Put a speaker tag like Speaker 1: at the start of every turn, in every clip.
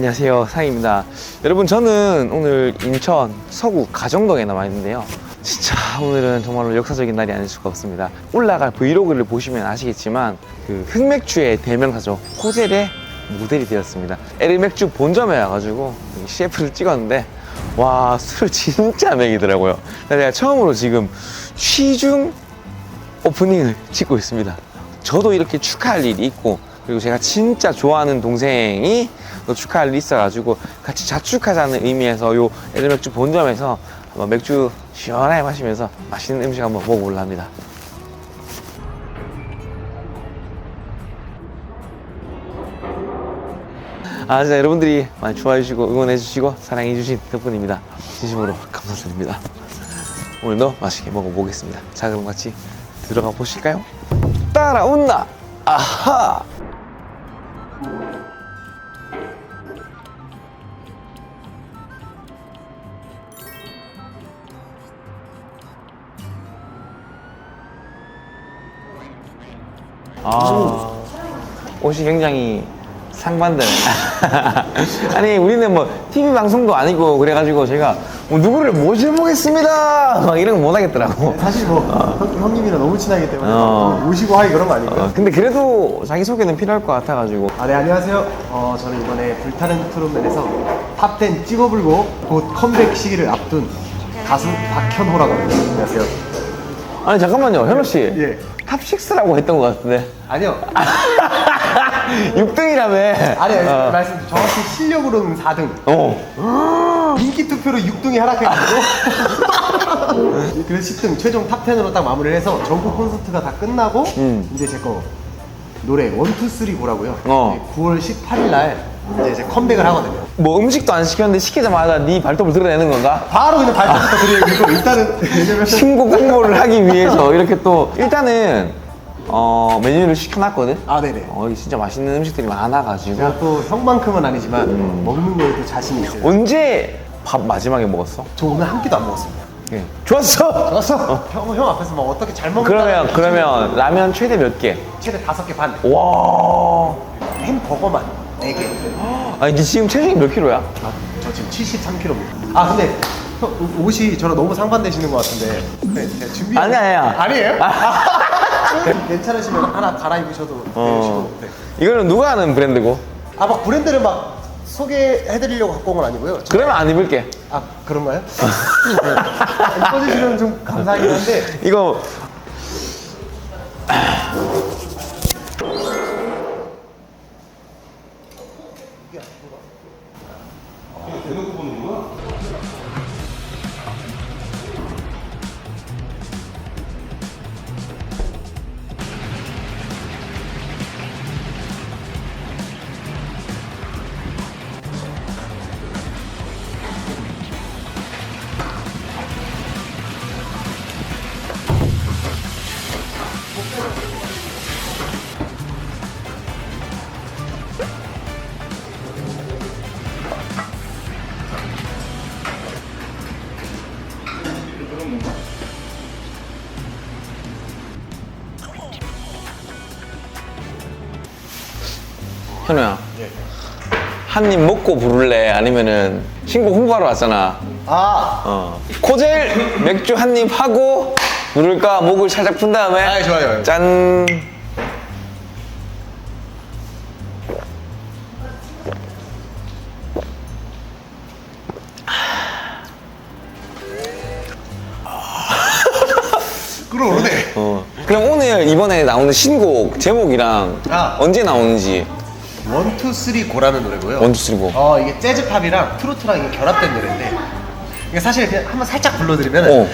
Speaker 1: 안녕하세요. 상입니다. 여러분 저는 오늘 인천 서구 가정동에 나와 있는데요. 진짜 오늘은 정말로 역사적인 날이 아닐 수가 없습니다. 올라갈 브이로그를 보시면 아시겠지만 그 흑맥주의 대명사죠. 호젤의 모델이 되었습니다. 에르맥주 본점에 와가지고 CF를 찍었는데 와 술을 진짜 먹이더라고요. 제가 처음으로 지금 취중 오프닝을 찍고 있습니다. 저도 이렇게 축하할 일이 있고 그리고 제가 진짜 좋아하는 동생이 또 축하할 일이 있어가지고 같이 자축하자는 의미에서 요 에르맥주 본점에서 한번 맥주 시원하게 마시면서 맛있는 음식 한번 먹어보려 합니다. 아 진짜 여러분들이 많이 좋아해 주시고 응원해 주시고 사랑해 주신 덕분입니다. 진심으로 감사드립니다. 오늘도 맛있게 먹어보겠습니다. 자 그럼 같이 들어가 보실까요? 따라온나 아하 아 옷이 굉장히 상반되네 아니 우리는 뭐 TV 방송도 아니고 그래가지고 제가 뭐 누구를 모셔보겠습니다 막 이런 거 못하겠더라고
Speaker 2: 사실 뭐 형, 형님이랑 너무 친하기 때문에
Speaker 1: 어.
Speaker 2: 뭐 모시고 하기 그런 거 아니고요.
Speaker 1: 어, 근데 그래도 자기소개는 필요할 것 같아가지고
Speaker 2: 아, 네, 안녕하세요. 어, 저는 이번에 불타는 트롯맨에서 탑10 찍어불고 곧 컴백 시기를 앞둔 가수 박현호라고 합니다. 안녕하세요.
Speaker 1: 아니 잠깐만요 현우 씨
Speaker 2: 예.
Speaker 1: 탑6라고 했던 것 같은데
Speaker 2: 아니요.
Speaker 1: 6등이라며
Speaker 2: 아니,
Speaker 1: 어.
Speaker 2: 말씀 정확히 실력으로는 4등.
Speaker 1: 어.
Speaker 2: 인기 투표로 6등이 하락해가지고 그래서 10등 최종 탑 10으로 딱 마무리를 해서 전국 콘서트가 다 끝나고
Speaker 1: 음.
Speaker 2: 이제 제 거 노래 1, 2, 3 고라고요
Speaker 1: 어.
Speaker 2: 9월 18일 날 이제 제 컴백을 하거든요.
Speaker 1: 뭐 음식도 안 시켰는데 시키자마자 네 발톱을 드러내는 건가?
Speaker 2: 바로 그냥 발표부터 드리고 일단은 왜냐면
Speaker 1: 신곡 홍보를 하기 위해서 이렇게 또 일단은 어 메뉴를 시켜놨거든?
Speaker 2: 아 네네.
Speaker 1: 어 이게 진짜 맛있는 음식들이 많아가지고.
Speaker 2: 제가 또 형만큼은 아니지만 먹는 거에 또 자신이 있어요.
Speaker 1: 언제 밥 마지막에 먹었어?
Speaker 2: 저 오늘 한 끼도 안 먹었습니다.
Speaker 1: 예. 좋았어?
Speaker 2: 알았어. 형, 형 앞에서 막 어떻게 잘 먹는다.
Speaker 1: 그러면 그러면 라면 최대 몇 개?
Speaker 2: 최대 다섯 개 반.
Speaker 1: 와.
Speaker 2: 햄버거만 4개
Speaker 1: 아니 니 지금 체중이 몇 킬로야?
Speaker 2: 아, 저 지금 73kg입니다. 아, 근데 형, 옷- 옷이 저랑 너무 상반되시는 것 같은데. 네, 제가 준비.
Speaker 1: 아니야, 아니야.
Speaker 2: 아니에요? 괜찮으시면 하나 갈아입으셔도
Speaker 1: 어.
Speaker 2: 되시고. 네.
Speaker 1: 이거는 누가 하는 브랜드고?
Speaker 2: 아, 막 브랜드를 막 소개해드리려고 갖고 온 건 아니고요. 저-
Speaker 1: 그러면 안 입을게
Speaker 2: 아, 그런가요? 네. 입어주시면 좀 감사하긴 한데.
Speaker 1: 이거 현우야 한 입 먹고 부를래? 아니면은 신곡 홍보하러 왔잖아
Speaker 2: 아,
Speaker 1: 어. 코젤 맥주 한 입 하고 부를까? 목을 살짝 푼 다음에
Speaker 2: 아, 좋아요.
Speaker 1: 짠
Speaker 2: 끌어오르네.
Speaker 1: 어. 그럼 오늘 이번에 나오는 신곡 제목이랑
Speaker 2: 아.
Speaker 1: 언제 나오는지
Speaker 2: 원투 쓰리 고라는 노래고요.
Speaker 1: 원투 쓰리 고.
Speaker 2: 어 이게 재즈팝이랑 트로트랑 이게 결합된 노래인데 이게 사실 그냥 한번 살짝 불러드리면
Speaker 1: 어.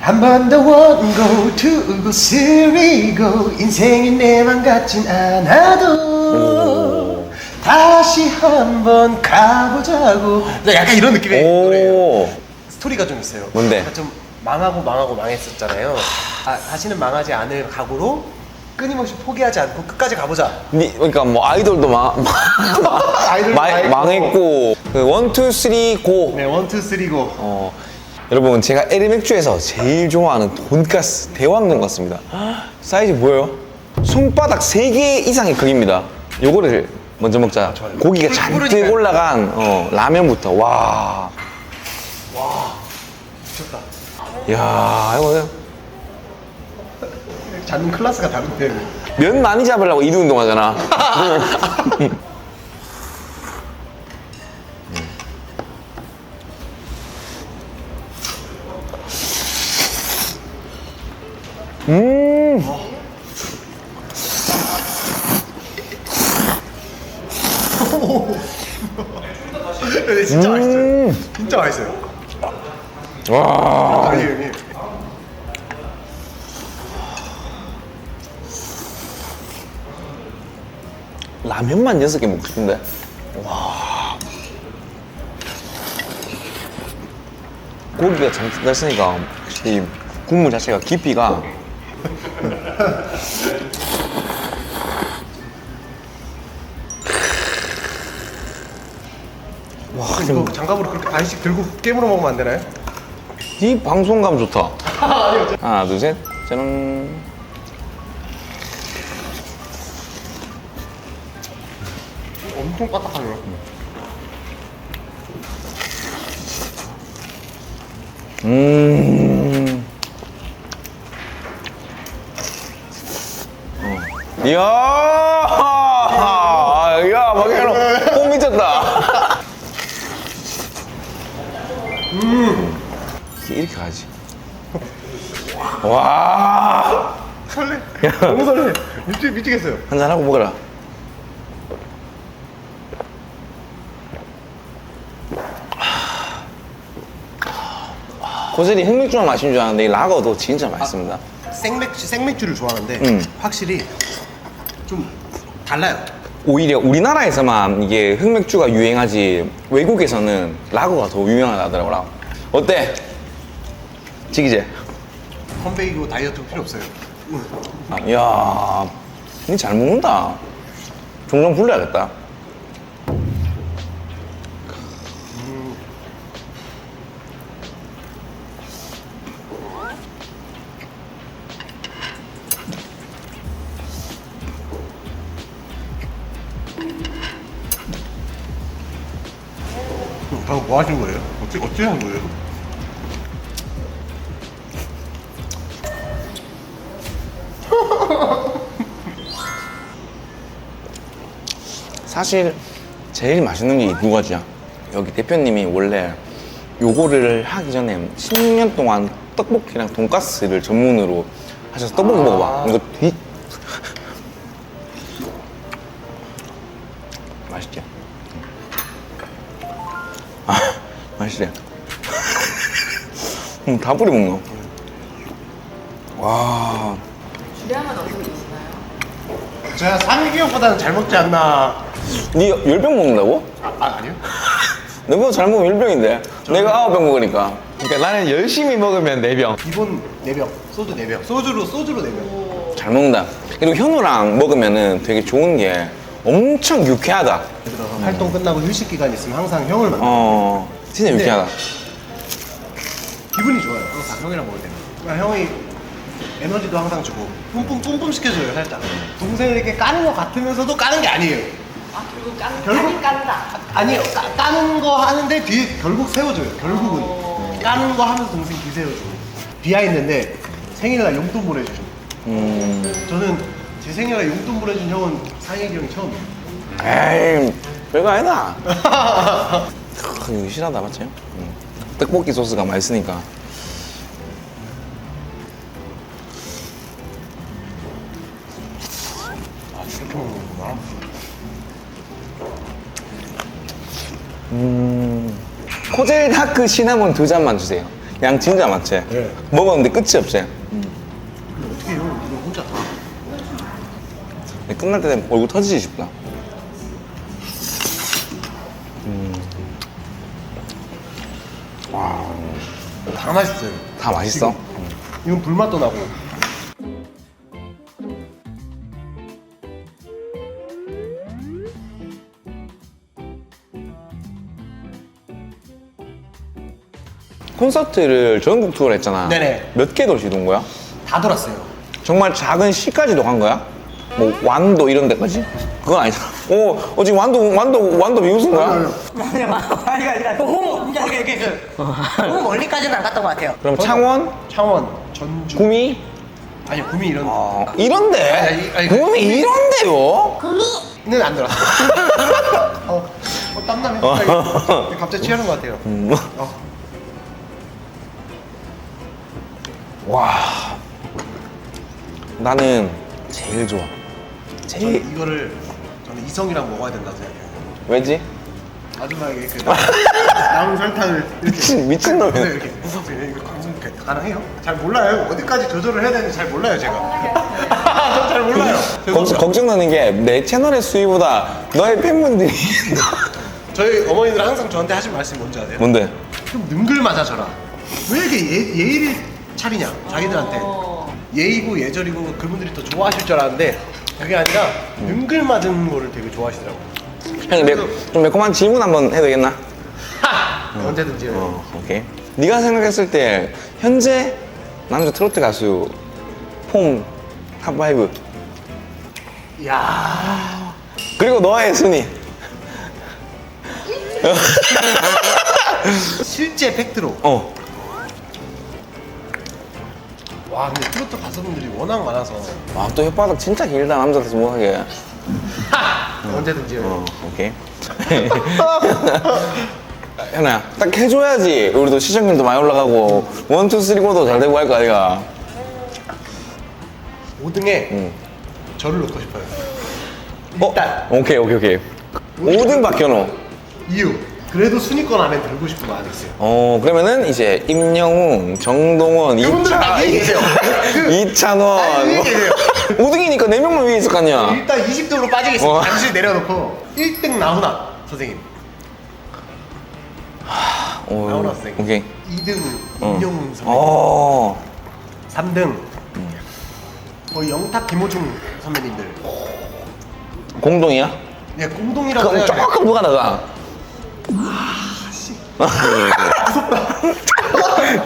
Speaker 2: 한번 더 원고 투고 쓰리고 인생이 내맘 같진 않아도 다시 한번 가보자고 네, 약간 이런 느낌의 노래예요
Speaker 1: 오.
Speaker 2: 스토리가 좀 있어요
Speaker 1: 뭔데?
Speaker 2: 좀 망하고 망하고 망했었잖아요 아, 다시는 망하지 않을 각오로 끊임없이 포기하지 않고 끝까지 가보자
Speaker 1: 니, 그러니까 뭐 아이돌도 망,
Speaker 2: 아이돌도
Speaker 1: 마-
Speaker 2: 망했고.
Speaker 1: 망했고 그 원투 쓰리 고
Speaker 2: 네 원투 쓰리고
Speaker 1: 어, 여러분 제가 에르맥주에서 제일 좋아하는 돈가스 대왕 돈가스입니다 사이즈 보여요? 손바닥 3개 이상의 크기입니다 요거를 먼저 먹자. 고기가
Speaker 2: 뿔-
Speaker 1: 잔뜩
Speaker 2: 뿔으니까요.
Speaker 1: 올라간 어, 라면부터. 와.
Speaker 2: 미쳤다.
Speaker 1: 야, 이거
Speaker 2: 잡는 클래스가 다른데.
Speaker 1: 면 많이 잡으려고 이두 운동하잖아. 음.
Speaker 2: 네, 진짜 맛있어요.
Speaker 1: 음.
Speaker 2: 진짜 맛있어요.
Speaker 1: 와.
Speaker 2: 아니 형님.
Speaker 1: 라면만 여섯 개 먹고 싶은데. 와. 고기가 잔뜩 됐으니까 확실히 국물 자체가 깊이가 와,
Speaker 2: 이거 장갑으로 그렇게 반씩 들고 깨물어 먹으면 안 되나요?
Speaker 1: 이 방송감 좋다. 하나, 둘, 셋. 짜란.
Speaker 2: 엄청 바삭하네요.
Speaker 1: 음. 어. 이야! 야, 막이로 뽕 미쳤다. 음. 이렇게 가지. 와!
Speaker 2: 설레. 너무 설레. 미치, 미치겠어요.
Speaker 1: 한잔하고 먹어라. 고슬이 흑맥주만 마시는 줄 알았는데 이 라거도 진짜 맛있습니다.
Speaker 2: 생맥주, 생맥주를 좋아하는데
Speaker 1: 음.
Speaker 2: 확실히 좀 달라요.
Speaker 1: 오히려 우리나라에서만 이게 흑맥주가 유행하지 외국에서는 라거가 더 유명하다더라고요. 어때? 지기재?
Speaker 2: 컴백이고 다이어트 필요 없어요.
Speaker 1: 아, 이야, 니 잘 먹는다. 종종 불러야겠다.
Speaker 2: 뭐 하신 거예요? 어떻게, 어떻게 한 거예요?
Speaker 1: 사실 제일 맛있는 게두 가지야. 여기 대표님이 원래 요거를 하기 전에 10년 동안 떡볶이랑 돈가스를 전문으로 하셔서 떡볶이 먹어봐. 이거 뒤... 맛있지? 음, 다 뿌리 먹노. 와,
Speaker 3: 주량은 어떻게 되시나요?
Speaker 2: 제가 형보다는 잘 먹지 않나.
Speaker 1: 니 열병 먹는다고?
Speaker 2: 아, 아 아니요?
Speaker 1: 너보다 잘 먹으면 열병인데 내가 아홉 병 먹으니까 그러니까 나는 열심히 먹으면 네병
Speaker 2: 기본 4병, 소주 4병. 소주로, 소주로 4병.
Speaker 1: 잘 먹는다 그리고 현우랑 먹으면은 되게 좋은 게 엄청 유쾌하다
Speaker 2: 그래서 활동 끝나고 휴식 기간 있으면 항상 형을 만나.
Speaker 1: 어 진짜
Speaker 2: 네.
Speaker 1: 유쾌하다
Speaker 2: 기분이 좋아요. 항상 형이랑 먹을 때는. 그러니까 형이 에너지도 항상 주고 뿜뿜 뿜뿜 시켜줘요 살짝. 동생을 이렇게 까는 것 같으면서도 까는 게 아니에요.
Speaker 3: 아 결국 깐,
Speaker 2: 결국-
Speaker 3: 깐다.
Speaker 2: 아니에요. 까, 까는 거 하는데 뒤에 결국 세워줘요. 결국은 까는 거 하면서 동생 뒤 세워주고. 비하인드인데 생일날 용돈 보내주죠.
Speaker 1: 음
Speaker 2: 저는 제 생일날 용돈 보내준 형은 상혁이 형이 처음이에요.
Speaker 1: 에이 별거 아니다 크, 이거 실하다 맞지? 음. 떡볶이 소스가 맛있으니까
Speaker 2: 아 이렇게 먹는구나.
Speaker 1: 코젤 다크 시나몬 두 잔만 주세요 양 진짜 많지?
Speaker 2: 네.
Speaker 1: 먹었는데 끝이?
Speaker 2: 근데 어떻게 형 이걸 혼자 다?
Speaker 1: 끝날 때 되면 얼굴 터지지 싶다
Speaker 2: 다
Speaker 1: 다 맛있어?
Speaker 2: 이건 불맛도 나고.
Speaker 1: 콘서트를 전국 투어를 했잖아.
Speaker 2: 네네.
Speaker 1: 몇 개 도시 돈 거야?
Speaker 2: 다 돌았어요.
Speaker 1: 정말 작은 시까지도 간 거야? 뭐 완도 이런 데까지? 그건 아니잖아. 어, 어 지금 완도 완도 완도 미우신 거야?
Speaker 4: 아니야, 아니 아니라 너무 이게 이게 그 너무 멀리까지는 안 갔던 것 같아요.
Speaker 1: 그럼 창원,
Speaker 2: 창원, 전주.
Speaker 1: 구미,
Speaker 2: 아니 구미 이런.
Speaker 1: 어, 이런데
Speaker 2: 아니, 아니,
Speaker 1: 구미 이런데요?
Speaker 2: 는 안 들었어. 어, 어 땀나네. 갑자기, 갑자기 취하는 것 같아요.
Speaker 1: 음.
Speaker 2: 어.
Speaker 1: 와, 나는 제일 좋아. 제일
Speaker 2: 저는 이거를 저는 이성이랑 먹어야 된다고 생각해요.
Speaker 1: 왜지?
Speaker 2: 마지막에 그 나온 설탕을 이렇게
Speaker 1: 미친 미친놈이야.
Speaker 2: 네, 이렇게 이거 방송 이렇게 가능해요? 잘 몰라요. 어디까지 조절을 해야 되는지 잘 몰라요, 제가. 전 잘 몰라요.
Speaker 1: 걱정, 걱정되는 게 내 채널의 수위보다 너의 팬분들이
Speaker 2: 저희 어머니들 항상 저한테 하신 말씀이 뭔지 아세요?
Speaker 1: 뭔데?
Speaker 2: 좀 능글맞아 져라. 왜 이렇게 예, 예의를 차리냐, 자기들한테. 예의고 예절이고 그분들이 더 좋아하실 줄 알았는데 그게 아니라 능글맞은 거를 되게 좋아하시더라고요.
Speaker 1: 형님 매, 좀 매콤한 질문 한번 해도 되겠나?
Speaker 2: 언제든지.
Speaker 1: 어, 오케이. 네가 생각했을 때 현재 남자 트로트 가수 폼 탑5
Speaker 2: 야
Speaker 1: 그리고 너의 순위
Speaker 2: 실제 팩트로.
Speaker 1: 어
Speaker 2: 와 근데 트로트 가수분들이 워낙 많아서
Speaker 1: 와, 또 혓바닥 진짜 길다 남자한테 못하게
Speaker 2: 언제든지.
Speaker 1: 어 오케이 현아야 딱 해줘야지 우리도 시청률도 많이 올라가고 원 투 쓰리 고도 잘 되고 할 거 아이가
Speaker 2: 5등에
Speaker 1: 응.
Speaker 2: 저를 넣고 싶어요.
Speaker 1: 어?
Speaker 2: 일단
Speaker 1: 오케이 오케이 오케이 5등 박현호
Speaker 2: 이유. 그래도 순위권 안에 들고 싶은 마음이 있어요.
Speaker 1: 어 그러면은 이제 임영웅, 정동원,
Speaker 2: 그분들은
Speaker 1: 이차.
Speaker 2: 그-
Speaker 1: 이찬원
Speaker 2: 아니, 얘기해요.
Speaker 1: 5등이니까 4명만 위에 있을 거 아니야
Speaker 2: 일단 20등으로 빠지겠습니다.
Speaker 1: 어.
Speaker 2: 잠시 내려놓고 1등 나훈아 선생님,
Speaker 1: 오,
Speaker 2: 나훈아 선생님.
Speaker 1: 오케이
Speaker 2: 2등
Speaker 1: 어.
Speaker 2: 임영웅 선생님,
Speaker 1: 어
Speaker 2: 3등 거의 영탁 김호중 선배님들.
Speaker 1: 공동이야?
Speaker 2: 예, 공동이라고
Speaker 1: 그럼
Speaker 2: 생각해요.
Speaker 1: 조금 누가 나가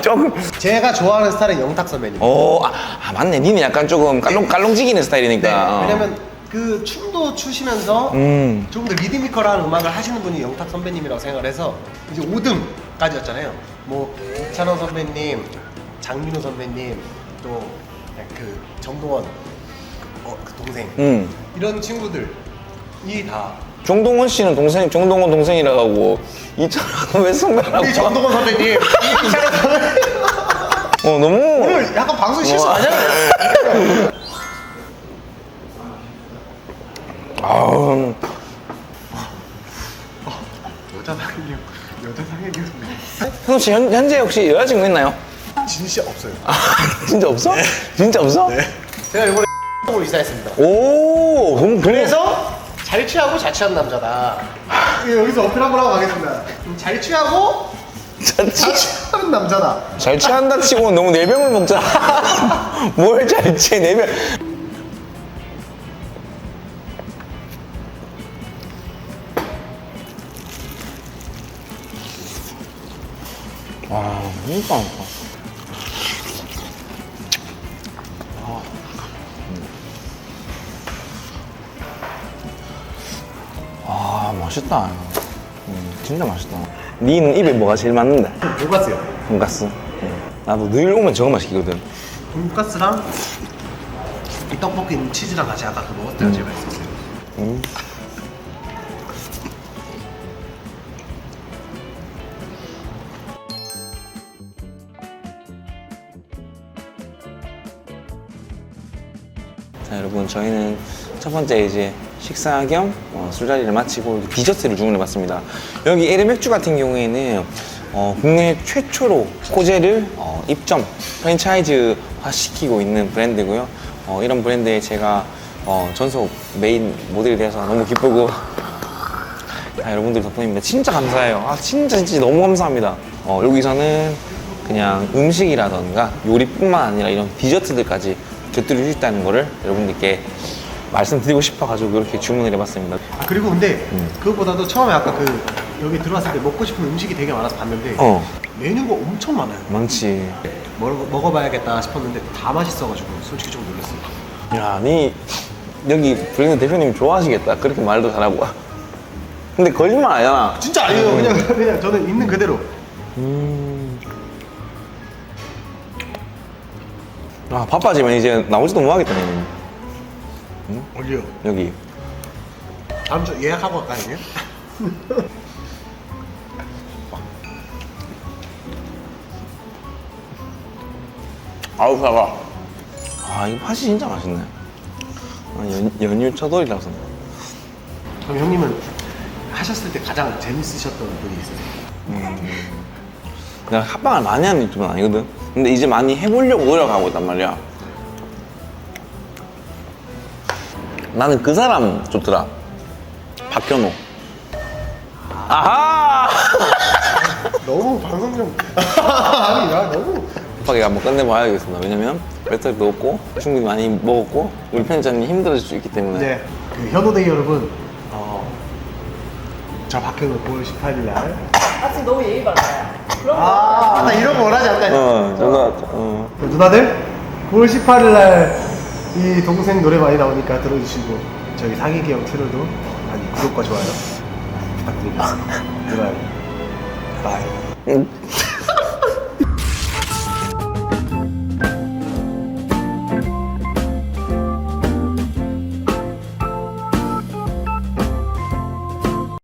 Speaker 1: 조금
Speaker 2: 제가 좋아하는 스타일은 영탁 선배님.
Speaker 1: 어, 아, 아, 맞네. 니는 약간 조금 깔롱, 깔롱지기는
Speaker 2: 네,
Speaker 1: 스타일이니까. 어.
Speaker 2: 왜냐면 그 춤도 추시면서
Speaker 1: 음.
Speaker 2: 조금 더 리드미컬한 음악을 하시는 분이 영탁 선배님이라고 생각을 해서 이제 5등까지였잖아요. 뭐 이찬원 선배님, 장민호 선배님, 또 그 정동원 그, 어, 그 동생
Speaker 1: 음.
Speaker 2: 이런 친구들이 다
Speaker 1: 정동원 씨는 동생, 정동원 동생이라고 하고, 이찬원 왜 선배라고?
Speaker 2: 우리 정동원 선배님, 이- 선배님
Speaker 1: 어, 너무.
Speaker 2: 오늘 약간 방송 실수
Speaker 1: 어.
Speaker 2: 아니잖아요.
Speaker 1: 아우,
Speaker 2: 여자 상인님, 여자 상인님
Speaker 1: 현우 씨, 현, 현재 혹시 여자친구 있나요?
Speaker 2: 진짜 없어요.
Speaker 1: 아, 진짜 없어? 진짜 없어?
Speaker 2: 제가 이번에 으로 이사했습니다.
Speaker 1: 오, 그럼
Speaker 2: 그래서 잘 취하고 잘 취한 남자다. 여기서 어필 한번 하고 가겠습니다. 잘 취하고
Speaker 1: 잘,
Speaker 2: 잘 취하는 남자다.
Speaker 1: 잘 취한다 치고 너무 네 병을 먹자. 뭘잘 취해, 네 병. 와, 진짜 맛있 맛있다. 음, 진짜 맛있다. 니는 입에 뭐가 제일 맞는데?
Speaker 2: 돈가스요.
Speaker 1: 돈가스. 응. 나도 늘 오면 저거만 시키거든.
Speaker 2: 돈가스랑 이 떡볶이 치즈랑 같이 아까 그 때가 제일 맛있었어요.
Speaker 1: 음. 자 여러분 저희는 첫 번째 이제 식사 겸 어, 술자리를 마치고 디저트를 주문해 봤습니다. 여기 에르 맥주 같은 경우에는 어, 국내 최초로 코제를 어, 입점 프랜차이즈화 시키고 있는 브랜드고요. 어, 이런 브랜드에 제가 어, 전속 메인 모델이 되어서 너무 기쁘고 아, 여러분들 덕분입니다. 진짜 감사해요. 아, 진짜, 진짜 너무 감사합니다. 어, 여기서는 그냥 음식이라던가 요리뿐만 아니라 이런 디저트들까지 곁들일 수 있다는 거를 여러분들께 말씀드리고 싶어가지고 이렇게 주문을 해봤습니다.
Speaker 2: 아 그리고 근데 그것보다도 처음에 아까 그 여기 들어왔을 때 먹고 싶은 음식이 되게 많아서 봤는데
Speaker 1: 어,
Speaker 2: 메뉴가 엄청 많아요.
Speaker 1: 많지.
Speaker 2: 먹어, 먹어봐야겠다 싶었는데 다 맛있어가지고 솔직히 좀 놀랐어요.
Speaker 1: 야, 니 여기 브랜드 대표님 좋아하시겠다. 그렇게 말도 잘하고. 근데 거짓말 아니잖아.
Speaker 2: 진짜 아니에요. 그냥 그냥 저는 있는 그대로.
Speaker 1: 음. 아, 바빠지면 이제 나오지도 못하겠다, 얘 는.
Speaker 2: 어디요?
Speaker 1: 여기.
Speaker 2: 다음 주 예약하고 갈까요? 이제?
Speaker 1: 아우, 사과. 아, 이거 팥이 진짜 맛있네. 아, 연, 연유 차돌이라서.
Speaker 2: 그럼 형님은 하셨을 때 가장 재밌으셨던 분이 있으세요?
Speaker 1: 내가 합방을 많이 하는 유튜브는 아니거든. 근데 이제 많이 해보려고 노력하고 있단 말이야. 나는 그 사람 좋더라. 박현호. 아하!
Speaker 2: 너무 방송용 아니 나 너무
Speaker 1: 급하게 한번 끝내봐야겠습니다. 왜냐면 배터리도 없고 충분히 많이 먹었고 우리 편집자님 힘들어질 수 있기 때문에
Speaker 2: 네. 그 현호데이 여러분 어, 저 박현우 9월 18일
Speaker 3: 날아 지금 너무 예의 바라요. 그런 거.
Speaker 2: 아, 나 이런 거 원하지 않다.
Speaker 1: 어, 저도 어,
Speaker 2: 그 누나들 9월 18일 날 이 동생 노래 많이 나오니까 들어주시고 저희 상익이 형 채널도 많이 구독과 좋아요 부탁드리겠습니다. 누나 바이.
Speaker 1: 음.